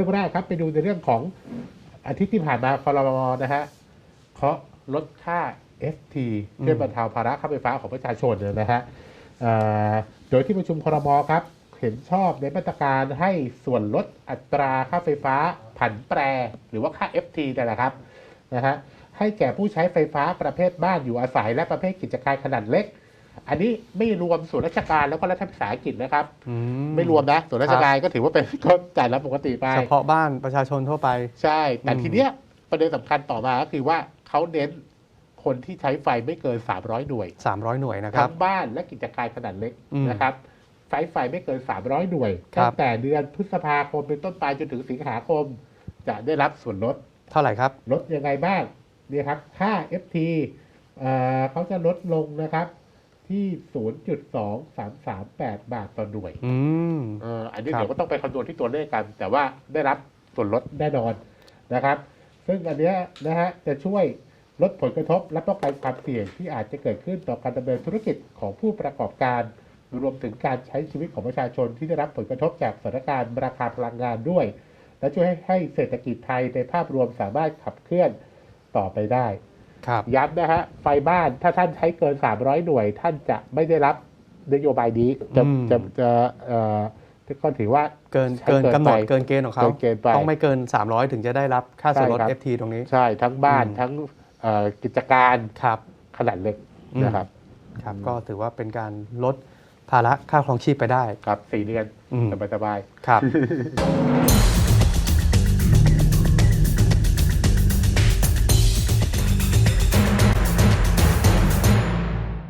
เรื่องแรกครับไปดูในเรื่องของอาทิตย์ที่ผ่านมาคอรมอนะฮะเคาะลดค่า FT เพื่อบรรเทาภาระค่าไฟฟ้าของประชาชนเนี่ยนะฮะเอ่อโดยที่ประชุมคอรมอครับเห็นชอบในมาตรการให้ส่วนลดอัตราค่าไฟฟ้าผันแปร หรือว่าค่า FT นี่นแหละครับนะฮะให้แก่ผู้ใช้ไฟฟ้าประเภทบ้านอยู่อาศัยและประเภทกิจการขนาดเล็ก อันนี้ไม่รวมส่วนราชการแล้วก็รัฐวิสาหกิจนะครับอืไม่รวมนะส่วนราชการก็ถือว่าเป็นก็จ่ายรับปกติไปเฉพาะบ้านประชาชนทั่วไป ใช่ แต่อืมทีเนี้ยประเด็นสำคัญต่อมาก็คือว่าเขาเน้นคนที่ใช้ไฟไม่เกิน 300 หน่วย 300 หน่วยนะครัทั้บงบ้านและกิจการขนาดเล็กอืมนะครับไฟไฟไม่เกิน 300 หน่วยครัตั้บงแต่เดือนพฤษภาคมเป็นต้นไปจนถึงสิงหาคม จะได้รับส่วนลดเท่าไหร่ครับ ลดยังไงบ้างเนี่ยครับค่า FT เอ่อเขาจะลดลงนะครับ ที่ 0.2338 บาทต่อหน่วยอืมเอออันนี้ครับ เดี๋ยวก็ต้องไปคำนวณที่ตัวเลขกัน แต่ว่าได้รับส่วนลดแน่นอนนะครับ ซึ่งอันเนี้ยนะฮะจะช่วยลดผลกระทบและป้องกันความเสี่ยงที่อาจจะเกิดขึ้นต่อการดำเนินธุรกิจของผู้ประกอบการ รวมถึงการใช้ชีวิตของประชาชนที่ได้รับผลกระทบจากสถานการณ์ราคาพลังงานด้วย และช่วยให้ให้เศรษฐกิจไทยในภาพรวมสามารถขับเคลื่อนต่อไปได้ครับ ย้ำนะฮะไฟบ้านถ้าท่านใช้เกิน 300 หน่วย ท่านจะไม่ได้รับนโยบายนี้จะอืมจะจะเอ่อก็ถือว่าเกินใช้เกินเกินกำหนดไปเกินเกณฑ์ของเขาเกินเกณฑ์ไปต้องไม่เกิน 300 ถึงจะได้รับค่าส่วนลดใช่ครับ FT ตรงนี้ ใช่ทั้งบ้านอืมทั้งเอ่อกิจการครับขนาดเล็กอืมนะครับครับอืมก็ถือว่าเป็นการลดภาระค่าครองชีพไปได้ ครับสี่เดือนอืมสบายๆครับ